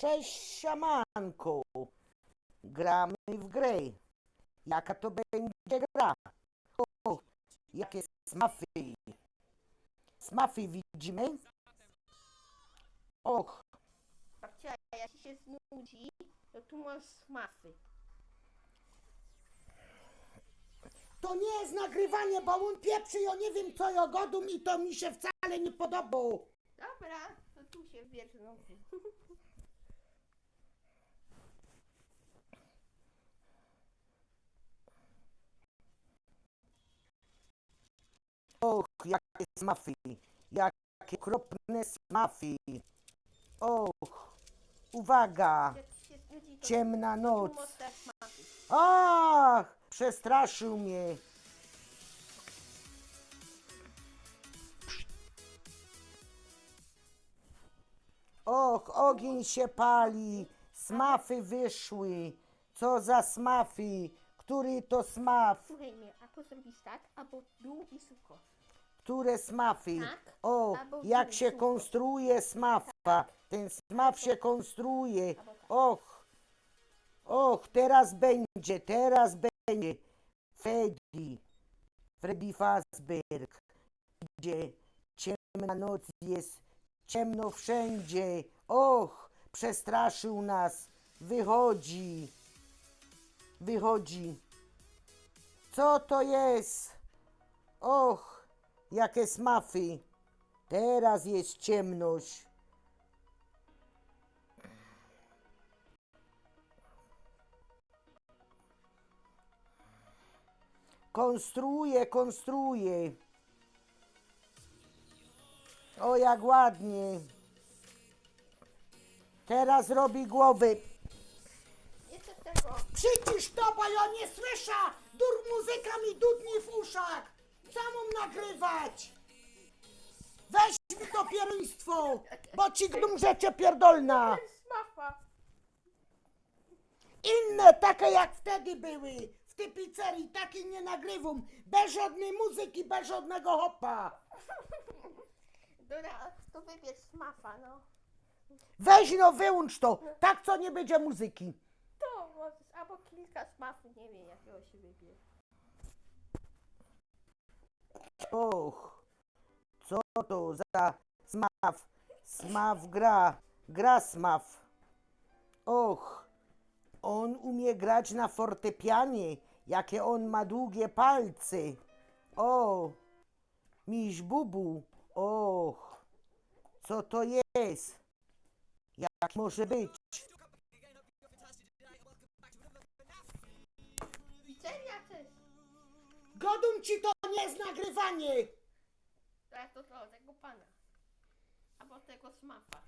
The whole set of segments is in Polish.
Cześć siamanku. Gramy w grę. Jaka to będzie gra? O, jakie smafy. Smafy widzimy? Och, Babcia, jak ci się znudzi, to tu masz mafy. to nie jest nagrywanie, bo on pieprzy, ja nie wiem co ja godum i to mi się wcale nie podoba. Dobra, to tu się bierz znowu. Och, jakie smafy. Jakie kropne smafy. Och, uwaga, ciemna noc. Ach, przestraszył mnie. Och, ogień się pali, smafy wyszły. Co za smafy? Który to smaf? Słuchaj mnie, a to zrobisz tak, albo dół i suko. Które smafy? Tak, O, albo jak się konstruuje smafa. Ten smaf się konstruuje. Albo tak. Och, och, teraz będzie, teraz będzie. Freddy, Freddy Fazberg. Idzie, ciemna noc jest, ciemno wszędzie. Och, przestraszył nas. Wychodzi, wychodzi. Co to jest? Och, jakie smafy. Teraz jest ciemność. Konstruuje, konstruuje. O, jak ładnie. Teraz robi głowy. Jeszcze tego. Przycisz to, bo ja nie słyszę! Dur muzyka mi dudni w uszach! Co mam nagrywać? Weź mi to pieruństwo, bo ci gdumrzecie pierdolna! Mafa. Inne takie jak wtedy były, w tej pizzerii, takie nie nagrywam, bez żadnej muzyki, bez żadnego hopa. Dobra, to wybierz mafa, no. Weź no, wyłącz to, tak co nie będzie muzyki. To możesz, albo kilka smaf, nie wiem jakiego się wybierz. Och, co to za smaf? Smaf gra, gra smaf. Och, on umie grać na fortepianie, jakie on ma długie palce. O, miś bubu, och, co to jest? Jak może być? Godum ci to nie jest nagrywanie! Tak, to to, tego pana. Albo tego smafa.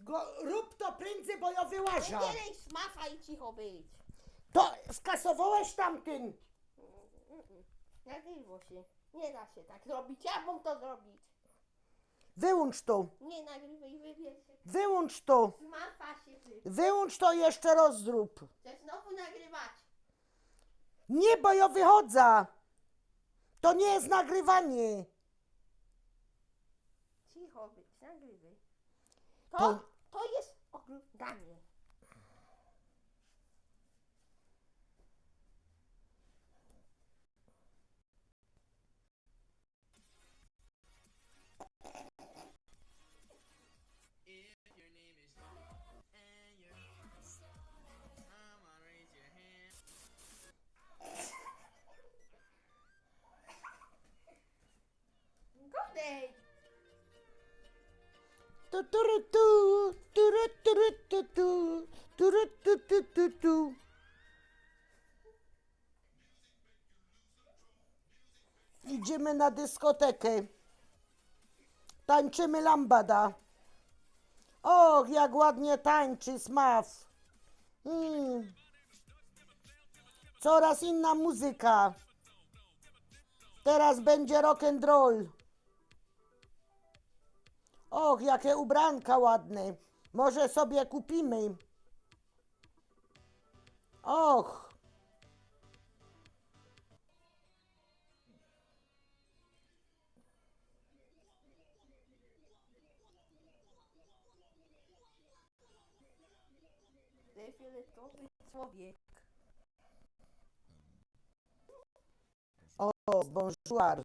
Go, rób to prędzej, bo ja wyłażę. Wybieraj smafa i cicho być. To skasowałeś tamtyn. Mm-mm. Nagrywo się. Nie da się tak zrobić. Ja mam to zrobić. Wyłącz to, Nie nagrywaj, wybierz się. wyłącz to. Smafa się wy. Wyłącz to i jeszcze raz zrób. Chcesz znowu nagrywać. Nie, bo ja wychodzę. To nie jest nagrywanie. Cicho być, nagrywaj. To, To- to jest oglądanie. Idziemy na dyskotekę. Tańczymy lambada. Och, jak ładnie tańczy Smaf. Mm. Coraz inna muzyka. Teraz będzie rock and roll. Och, jakie ubranka ładne. Może sobie kupimy. Och. fioletowy człowiek. O, bonjour.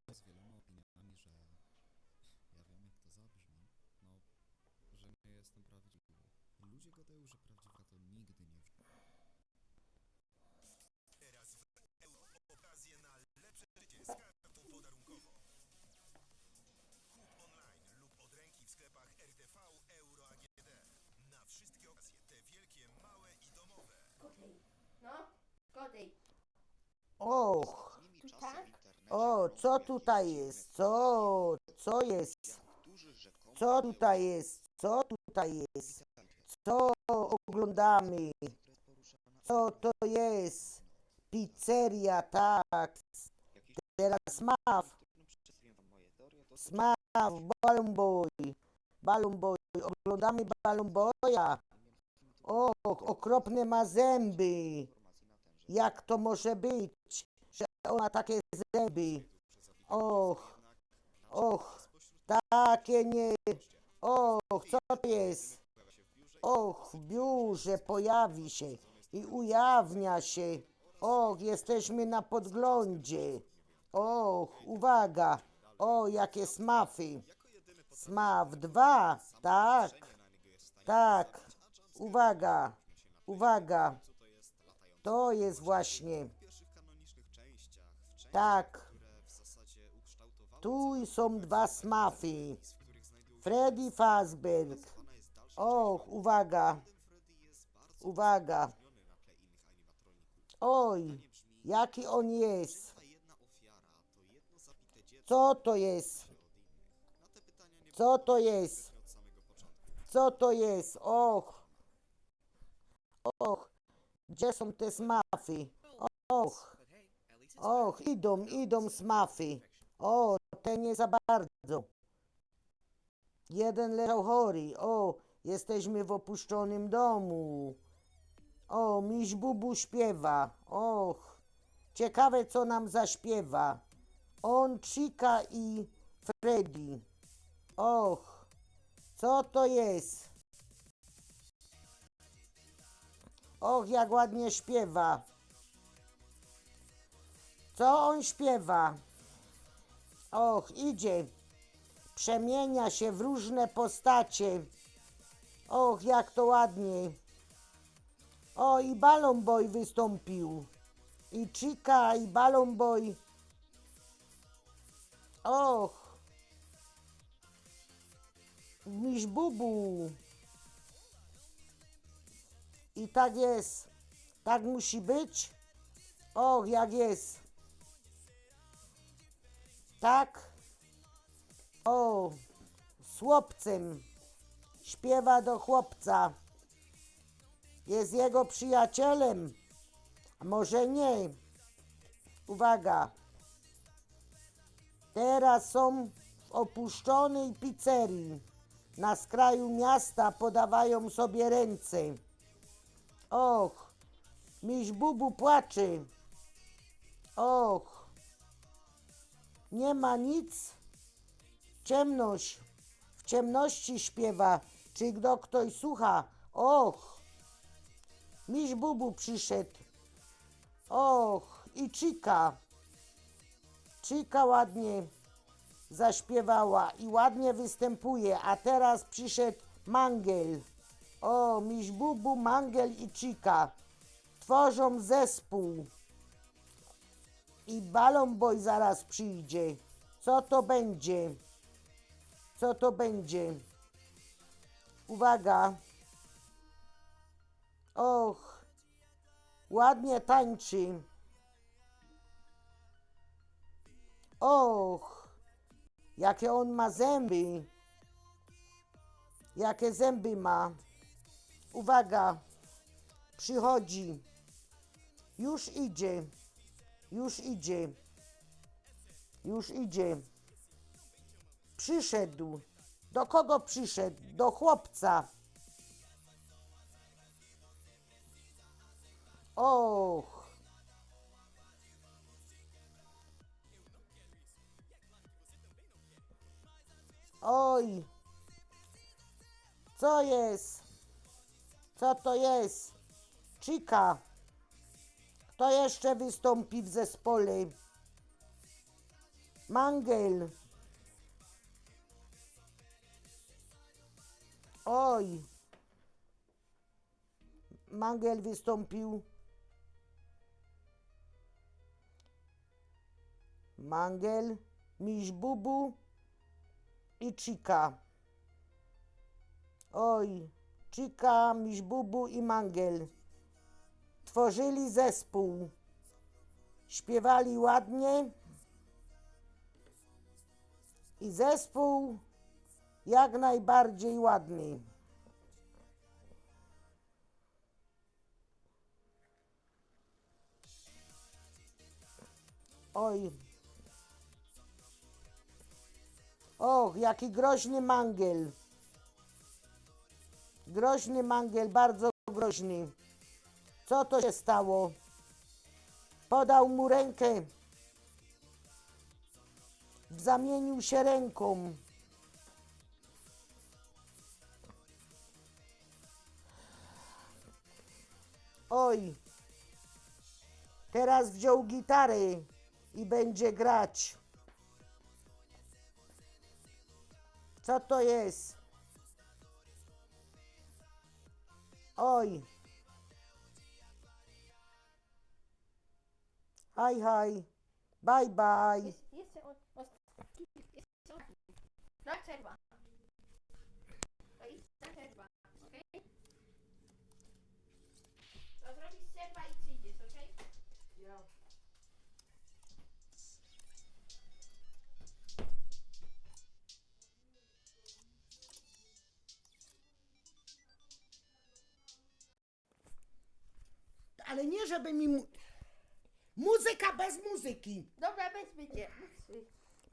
Co tutaj jest? Co? Co jest? Co tutaj jest? Co tutaj jest? Co oglądamy? Co to jest? Pizzeria, tak. Teraz Maw. Smaw, Balloon Boy. Boy. Oglądamy Balloon Boya. Och, okropne ma zęby. Jak to może być, że ona takie zęby? Och, och, takie nie. Och, co to jest? Och, w biurze pojawi się i ujawnia się. Och, jesteśmy na podglądzie. Och, uwaga. O, jakie smafy. Smaf dwa, tak, tak. Uwaga, uwaga. To jest właśnie. Tak. Tu są dwa smafy. Freddy Fazbear. Och, uwaga. Uwaga. Oj, jaki on jest. Co to jest? Co to jest? Co to jest? Och. Och. Gdzie są te smafy? Och. Och, idą, idą smafy. O, te nie za bardzo. Jeden leżał chory. O, jesteśmy w opuszczonym domu. O, miś Bubu śpiewa. Och, ciekawe co nam zaśpiewa. On, Chica i Freddy. Och, co to jest? Och, jak ładnie śpiewa. Co on śpiewa? Och, idzie. Przemienia się w różne postacie. Och, jak to ładnie. O, i Balloon Boy wystąpił. I Chica, i Balloon Boy. Och. Miś Bubu. I tak jest. Tak musi być. Och, jak jest. Tak. O, z chłopcem. Śpiewa do chłopca. Jest jego przyjacielem. A może nie. Uwaga. Teraz są w opuszczonej pizzerii. Na skraju miasta podawają sobie ręce. Och, miś Bubu płacze. Och, nie ma nic. Ciemność. W ciemności śpiewa. Czy kto ktoś słucha? Och, miś Bubu przyszedł. Och, i Chica. Chica ładnie zaśpiewała i ładnie występuje, a teraz przyszedł Mangel. O, miś Bubu, Mangel i Chica tworzą zespół. I Balon Boy zaraz przyjdzie. Co to będzie? Co to będzie? Uwaga. Och, ładnie tańczy. Och, jakie on ma zęby. Jakie zęby ma. Uwaga, przychodzi. Już idzie. Już idzie. Już idzie. Przyszedł. Do kogo przyszedł? Do chłopca. Och. Oj. Co jest? Co to jest? Chica. Kto jeszcze wystąpi w zespole? Mangel. Oj. Mangel wystąpił. Mangel, Miś Bubu i Chica. Oj, Chica, Miś Bubu i Mangel. Tworzyli zespół. Śpiewali ładnie. I zespół jak najbardziej ładny. Oj. Och, jaki groźny mangel. Groźny mangel, bardzo groźny. Co to się stało? Podał mu rękę. Zamienił się ręką. Oj. Teraz wziął gitarę i będzie grać. Co to jest? Oj. Haj, haj. Bye, bye. Jest, jeszcze on, on, jeszcze on. Na przerwa. To jest na przerwa, okej? To zrobisz przerwa i przyjdziesz, okej? Ale nie, żeby mi... Mu... Muzyka bez muzyki. Dobra, bez będzie.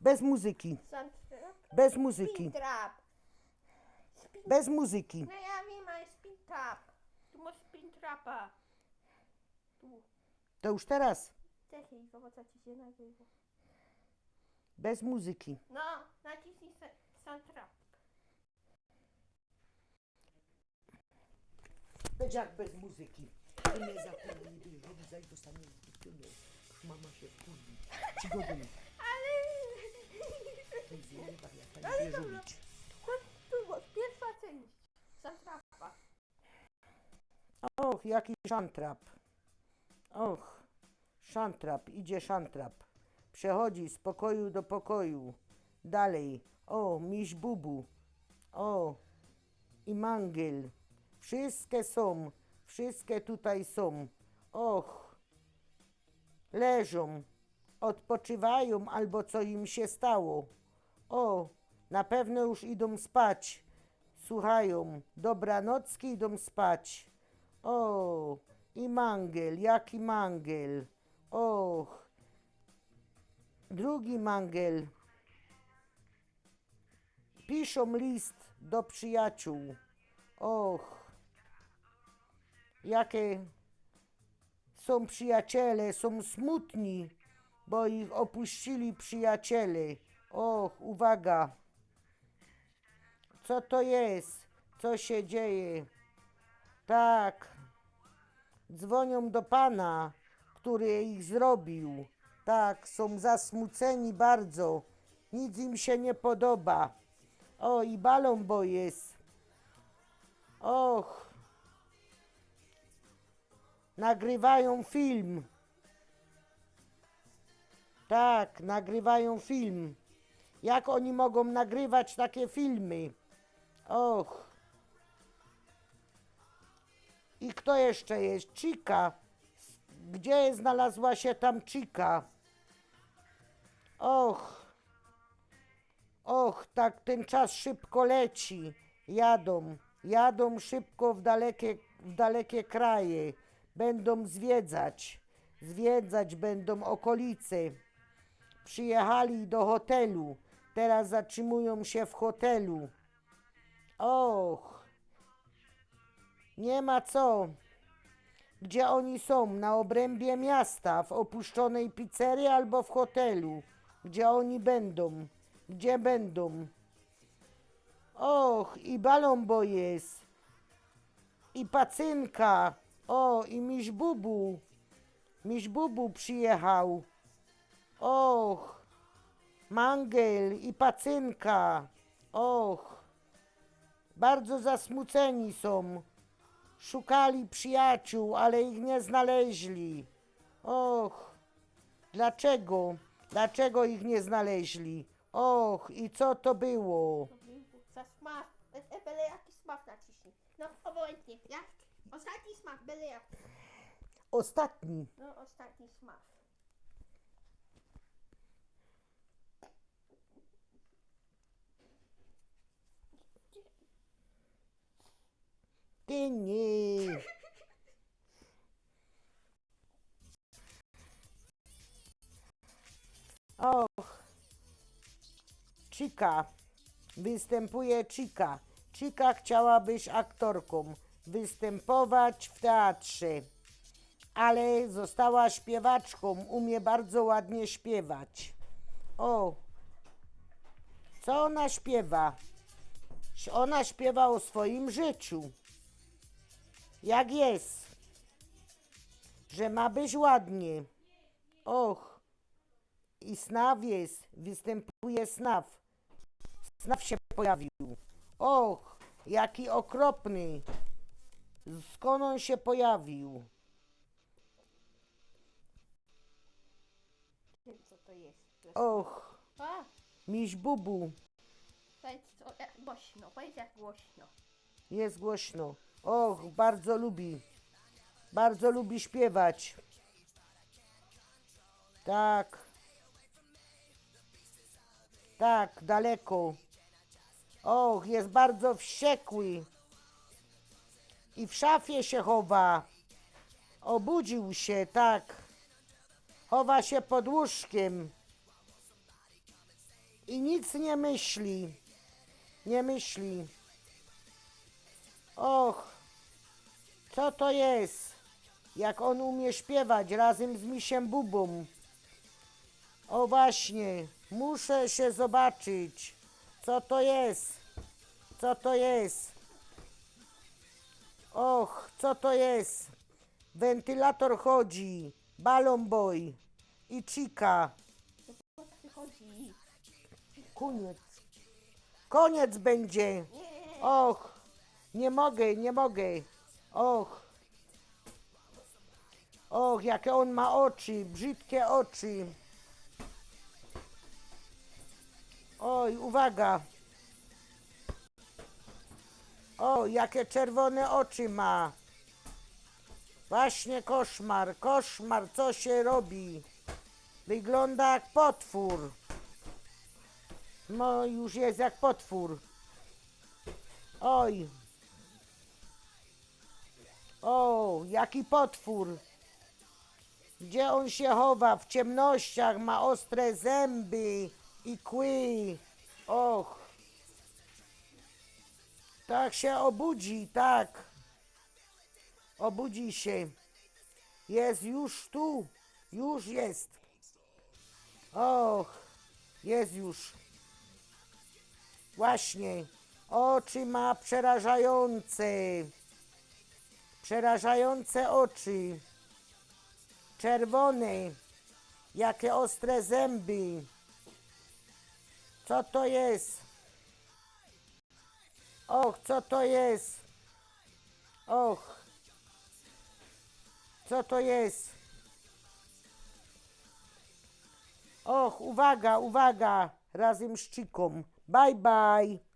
Bez muzyki. Bez muzyki. Trap. Spin... Bez muzyki. No ja wiem, ale spin trap. Tu masz spin trapa. Tu. To już teraz. Czekaj, zobacz, co ci się nagrywa. Bez muzyki. No, naciśnij se- soundtrap. Będzie jak bez muzyki. I nie zapomnij, robi zaś dostanie zbytnie. Już mama się wkurwi. Przygodę. Ale... To jest zjeba, jak tak wie robić. Chodź tu, bo pierwsza część. Soundtrapa. Och, jaki szantrap. Och, szantrap, idzie szantrap. Przechodzi z pokoju do pokoju. Dalej. O, miś bubu. O, i mangel. Wszystkie są. Wszystkie tutaj są. Och, leżą. Odpoczywają albo co im się stało. O, na pewno już idą spać. Słuchają. Dobranocki idą spać. O, i mangel, jaki mangel. Och, drugi mangel. Piszą list do przyjaciół. Och, jakie są przyjaciele, są smutni, bo ich opuścili przyjaciele. Och, uwaga. Co to jest? Co się dzieje? Tak. Dzwonią do pana, który ich zrobił. Tak, są zasmuceni bardzo. Nic im się nie podoba. O, i balon bo jest. Och. Nagrywają film. Tak, nagrywają film. Jak oni mogą nagrywać takie filmy? Och. I kto jeszcze jest? Chica. Gdzie znalazła się tam Chica? Och. Och, tak ten czas szybko leci. Jadą. Jadą szybko w dalekie, w dalekie kraje. Będą zwiedzać. Zwiedzać będą okolice. Przyjechali do hotelu. Teraz zatrzymują się w hotelu. Och. Nie ma co. Gdzie oni są? Na obrębie miasta, w opuszczonej pizzerii albo w hotelu? Gdzie oni będą? Gdzie będą? Och, i balombo jest. I pacynka. O, i miś Bubu. Miś Bubu przyjechał. Och. Mangel i Pacynka. Och. Bardzo zasmuceni są. Szukali przyjaciół, ale ich nie znaleźli. Och. Dlaczego? Dlaczego ich nie znaleźli? Och, i co to było? Za smak. E, e, jaki smak naciśnij. No, obojętnie. Jak? Ostatni smak, byle jaki. Ostatni. No, ostatni smak. Ty nie. Och. Chica. Występuje Chica. Chica chciała być aktorką. Występować w teatrze. Ale została śpiewaczką. Umie bardzo ładnie śpiewać. O. Co ona śpiewa? Ona śpiewa o swoim życiu. Jak jest? Że ma być ładnie. Och. I snaw jest. Występuje snaw. Snaw się pojawił. Och, jaki okropny. Skąd on się pojawił? Wiem, co to jest. Och, A, miś bubu. powiedz jak głośno, powiedz jak głośno. Jest głośno. Och, bardzo lubi. Bardzo lubi śpiewać. Tak. Tak, daleko. Och, jest bardzo wściekły. I w szafie się chowa. Obudził się, tak. Chowa się pod łóżkiem. I nic nie myśli. Nie myśli. Och, co to jest? Jak on umie śpiewać razem z misiem Bubą. O właśnie, muszę się zobaczyć. Co to jest? Co to jest? Och, co to jest? Wentylator chodzi, balon boy i chica. O co ci chodzi? Koniec. Koniec będzie. Och, nie mogę, nie mogę. Och. Och, jakie on ma oczy, brzydkie oczy. Oj, uwaga. O, jakie czerwone oczy ma. Właśnie koszmar, koszmar, co się robi? Wygląda jak potwór. No, już jest jak potwór. Oj. O, jaki potwór. Gdzie on się chowa? W ciemnościach ma ostre zęby i kły. Och. Tak się obudzi, tak. Obudzi się. Jest już tu. Już jest. Och, jest już. Właśnie. Oczy ma przerażające. Przerażające oczy. Czerwone. Jakie ostre zęby. Co to jest? Och, co to jest? Och. Co to jest? Och, uwaga, uwaga. Razem z. Bye, bye.